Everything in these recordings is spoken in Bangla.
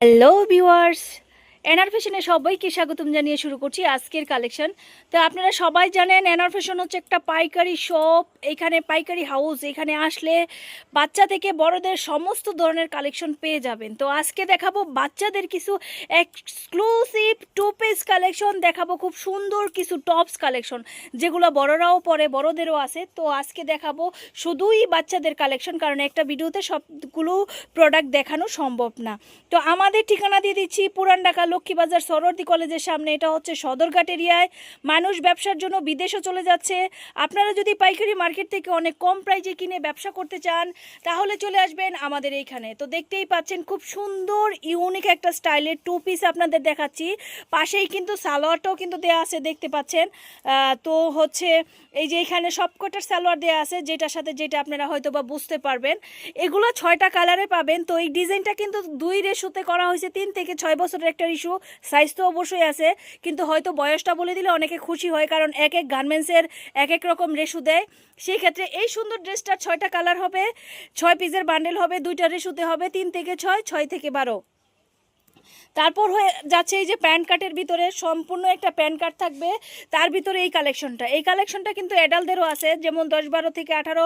হ্যালো ভিউয়ার্স এনআর ফ্যাশনে সবাইকে স্বাগতম জানিয়ে শুরু করছি আজকের কালেকশন। তো আপনারা সবাই জানেন, এনআর ফ্যাশন হচ্ছে একটা পাইকারি শপ। এখানে পাইকারি হাউস, এখানে আসলে বাচ্চা থেকে বড়দের সমস্ত ধরনের কালেকশন পেয়ে যাবেন। তো আজকে দেখাবো বাচ্চাদের কিছু এক্সক্লুসিভ টু পিস কালেকশন, দেখাবো খুব সুন্দর কিছু টপস কালেকশন, যেগুলো বড়রাও পরে, বড়দেরও আছে। তো আজকে দেখাবো শুধুই বাচ্চাদের কালেকশন, কারণ একটা ভিডিওতে সবগুলো প্রোডাক্ট দেখানো সম্ভব না। তো আমাদের ঠিকানা দিয়ে দিচ্ছি পুরান ঢাকা লক্ষ্মীবাজার সরোয়ার্দী কলেজের সামনে, এটা হচ্ছে সদরঘাট এরিয়ায়। মানুষ ব্যবসার জন্য বিদেশে চলে যাচ্ছে। আপনারা যদি পাইকারি মার্কেট থেকে অনেক কম প্রাইজে কিনে ব্যবসা করতে চান, তাহলে চলে আসবেন আমাদের এইখানে। তো দেখতেই পাচ্ছেন, খুব সুন্দর ইউনিক একটা স্টাইলের টু পিস আপনাদের দেখাচ্ছি। পাশেই কিন্তু সালোয়ারটাও কিন্তু দেওয়া আছে, দেখতে পাচ্ছেন। তো হচ্ছে এই যে এখানে সবকটার সালোয়ার দেওয়া আছে, যেটার সাথে যেটা আপনারা হয়তো বা বুঝতে পারবেন। এগুলো ছয়টা কালারে পাবেন। তো এই ডিজাইনটা কিন্তু দুই রেশুতে করা হয়েছে, তিন থেকে ছয় বছরের একটা ইস্যু সাইজ তো অবশ্যই আছে, কিন্তু হয়তো বয়সটা বলে দিলে অনেকে খুশি হয়, কারণ এক এক গার্মেন্টসের এক এক রকম রেশু দেয়। সেই ক্ষেত্রে এই সুন্দর ড্রেসটার ছয়টা কালার হবে, ছয় পিসের বান্ডেল হবে, দুইটা রেশুতে হবে, তিন থেকে ছয় ছয় থেকে বারো। তারপর হয়ে যাচ্ছে এই যে প্যান্ট কার্টের ভিতরে সম্পূর্ণ একটা প্যান্ট কার্ট থাকবে, তার ভিতরে এই কালেকশনটা। এই কালেকশনটা কিন্তু অ্যাডাল্টদেরও আছে, যেমন দশ বারো থেকে আঠারো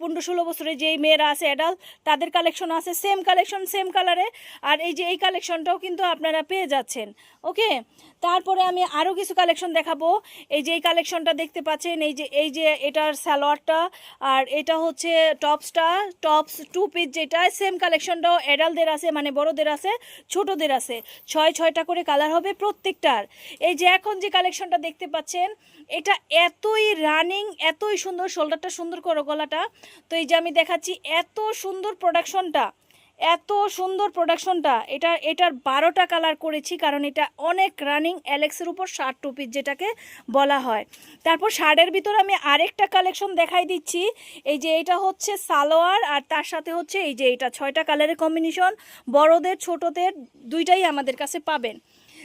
পনেরো ষোলো বছরে যেই মেয়েরা আছে অ্যাডাল্ট তাদের কালেকশন আছে সেম কালেকশন সেম কালারে আর এই যে এই কালেকশনটাও কিন্তু আপনারা পেয়ে যাচ্ছেন, ওকে? তারপরে আমি আরও কিছু কালেকশন দেখাবো। এই যে এই কালেকশনটা দেখতে পাচ্ছেন, এই যে এই যে এটার সালোয়ারটা, আর এটা হচ্ছে টপসটা টপস টু পিস যেটা সেম কালেকশনটাও অ্যাডাল্টদের আছে মানে বড়দের আছে। ছোটদের আছে। ছয়, ছয়টা করে কালার হবে প্রত্যেকটার। এই যে এখন যে কালেকশনটা দেখতে পাচ্ছেন, এটা এতই রানিং এতই সুন্দর শোল্ডারটা সুন্দর করো গলাটা। তো এই যে আমি দেখাচ্ছি, এত সুন্দর প্রোডাকশনটা এত সুন্দর প্রোডাকশনটা এটা, এটার বারোটা কালার করেছি কারণ এটা অনেক রানিং অ্যালেক্সের উপর শার্ট টুপির যেটাকে বলা হয়। তারপর শার্টের ভিতরে আমি আরেকটা কালেকশন দেখাই দিচ্ছি। এই যে এটা হচ্ছে সালোয়ার আর তার সাথে হচ্ছে এই যে এটা, ছয়টা কালারের কম্বিনেশন বড়দের, ছোটদের দুইটাই আমাদের কাছে পাবেন।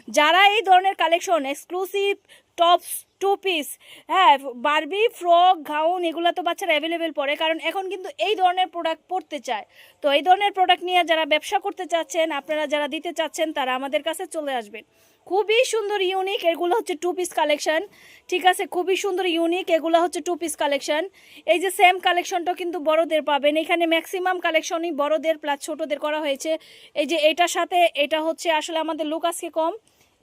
যারা এই ধরনের collection exclusive tops two piece হ্যাঁ বারবি ফ্রক গাউন এগুলো তো বাচ্চারা অ্যাভেলেবেল পরে, কারণ এখন কিন্তু এই ধরনের প্রোডাক্ট পড়তে চায়। তো এই ধরনের প্রোডাক্ট নিয়ে যারা ব্যবসা করতে চাচ্ছেন, আপনারা যারা দিতে চাচ্ছেন, তারা আমাদের কাছে চলে আসবেন। খুবই সুন্দর ইউনিক এগুলো হচ্ছে টু পিস কালেকশন ঠিক আছে? খুবই সুন্দর ইউনিক এগুলো হচ্ছে টু পিস কালেকশন এই যে সেম কালেকশনটাও কিন্তু বড়দের পাবেন। এখানে ম্যাক্সিমাম কালেকশনই বড়দের প্লাস ছোটদের করা হয়েছে। এই যে এটার সাথে, এটা হচ্ছে আসলে আমাদের লুক আজকে কম।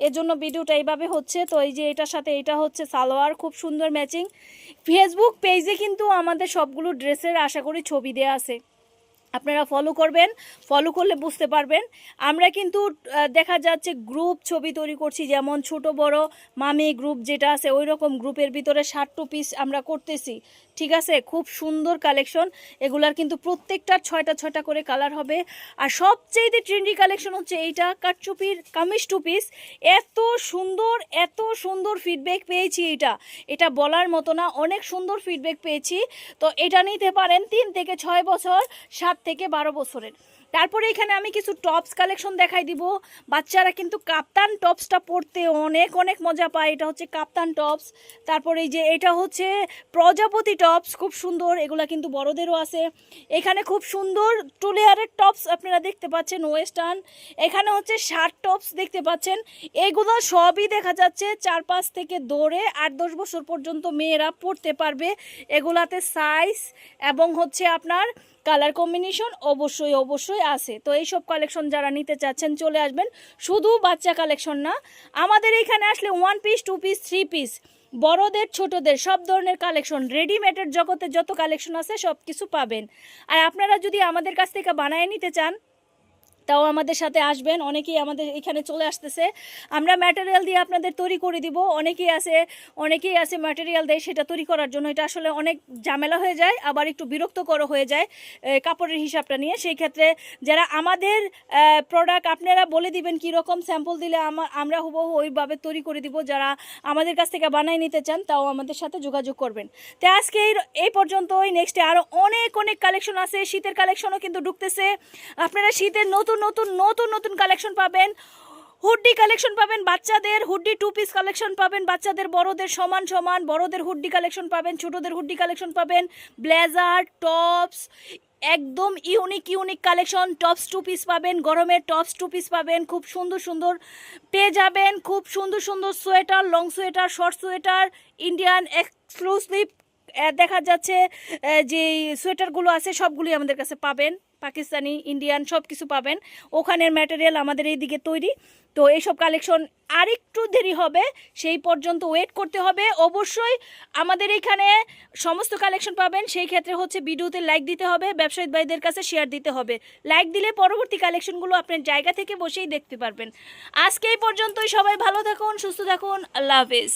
এর জন্য ভিডিওটা এইভাবে হচ্ছে। তো এই যে এটার সাথে এটা হচ্ছে সালোয়ার, খুব সুন্দর ম্যাচিং ফেসবুক পেজে কিন্তু আমাদের সবগুলো ড্রেসের আশা করি ছবি দেওয়া আছে। আপনারা ফলো করবেন ফলো করলে বুঝতে পারবেন। আমরা কিন্তু দেখা যাচ্ছে গ্রুপ ছবি তৈরি করছি, যেমন ছোট বড় মামি গ্রুপ যেটা আছে ওই রকম গ্রুপের ভিতরে ষাট টু পিস আমরা করতেছি। ঠিক আছে? খুব সুন্দর কালেকশন এগুলার কিন্তু প্রত্যেকটার ছয়টা ছয়টা করে কালার হবে। আর সবচেয়ে ট্রেন্ডি কালেকশন হচ্ছে এইটা কাটচুপির কামিজ টু পিস এত সুন্দর এত সুন্দর ফিডব্যাক পেয়েছি এটা এটা বলার মতো না, অনেক সুন্দর ফিডব্যাক পেয়েছি। তো এটা নিতে পারেন তিন থেকে ছয় বছর, সাত থেকে বারো বছরের। তারপরে এখানে আমি কিছু টপস কালেকশন দেখাই দিব। বাচ্চারা কিন্তু কাপ্তান টপসটা পরতে অনেক অনেক মজা পায়। এটা হচ্ছে কাপ্তান টপস তারপরে এই যে এটা হচ্ছে প্রজাপতি টপস খুব সুন্দর। এগুলা কিন্তু বড়দেরও আছে। এখানে খুব সুন্দর টু লেয়ারের টপস আপনারা দেখতে পাচ্ছেন ওয়েস্টার্ন এখানে হচ্ছে শার্ট টপস দেখতে পাচ্ছেন। এগুলো সবই দেখা যাচ্ছে চার পাঁচ থেকে দৌড়ে আট দশ বছর পর্যন্ত মেয়েরা পড়তে পারবে। এগুলাতে সাইজ এবং হচ্ছে আপনার কালার কম্বিনেশন অবশ্যই অবশ্যই আছে। তো এইসব কালেকশন যারা নিতে চাচ্ছেন চলে আসবেন। শুধু বাচ্চা কালেকশন না, আমাদের এখানে আসলে one piece two piece three piece বড়দের, ছোটদের সব ধরনের কালেকশন রেডিমেডের জগতে যত কালেকশন আছে সব কিছু পাবেন। আর আপনারা যদি আমাদের কাছ থেকে বানায় নিতে চান তাও আমাদের সাথে আসবেন, অনেকেই আমাদের এখানে চলে আসতেছে। আমরা ম্যাটেরিয়াল দিয়ে আপনাদের তৈরি করে দিব। অনেকেই আছে অনেকেই আছে ম্যাটেরিয়াল দেয় সেটা তৈরি করার জন্য। এটা আসলে অনেক ঝামেলা হয়ে যায়, আবার একটু বিরক্তকর হয়ে যায় কাপড়ের হিসাবটা নিয়ে। সেই ক্ষেত্রে যারা আমাদের প্রোডাক্ট আপনারা বলে দিবেন কী রকম স্যাম্পল দিলে আমা- আমরা হুবহু ওইভাবে তৈরি করে দিব। যারা আমাদের কাছ থেকে বানাই নিতে চান, তাও আমাদের সাথে যোগাযোগ করবেন। তো আজকে এই এই পর্যন্তই। নেক্সটে আরও অনেক অনেক কালেকশন আছে। শীতের কালেকশনও কিন্তু ঢুকতেছে। আপনারা শীতের নতুন নতুন নতুন নতুন নতুন কালেকশন পাবেন। হুডি কালেকশন পাবেন বাচ্চাদের হুডি টু পিস কালেকশন পাবেন বাচ্চাদের, বড়দের সমান সমান। বড়দের হুডি কালেকশন পাবেন, ছোটদের হুডি কালেকশন পাবেন। ব্লেজার টপস একদম unique unique collection tops two piece পাবেন, গরমের টপস টু পিস পাবেন। খুব সুন্দর সুন্দর পেয়ে যাবেন। খুব সুন্দর সুন্দর sweater long sweater short sweater Indian exclusive দেখা যাচ্ছে যে সোয়েটারগুলো আছে সবগুলোই আমাদের কাছে পাবেন। পাকিস্তানি ইন্ডিয়ান সব কিছু পাবেন। ওখানের ম্যাটেরিয়াল আমাদের এই দিকে তৈরি। তো এইসব কালেকশন আরেকটু দেরি হবে, সেই পর্যন্ত ওয়েট করতে হবে। অবশ্যই আমাদের এইখানে সমস্ত কালেকশন পাবেন। সেই ক্ষেত্রে হচ্ছে ভিডিওতে লাইক দিতে হবে, ব্যবসায়িক ভাইদের কাছে শেয়ার দিতে হবে। লাইক দিলে পরবর্তী কালেকশনগুলো আপনার জায়গা থেকে বসেই দেখতে পারবেন। আজকে এই পর্যন্তই, সবাই ভালো থাকুন, সুস্থ থাকুন, আল্লাহ হাফেজ।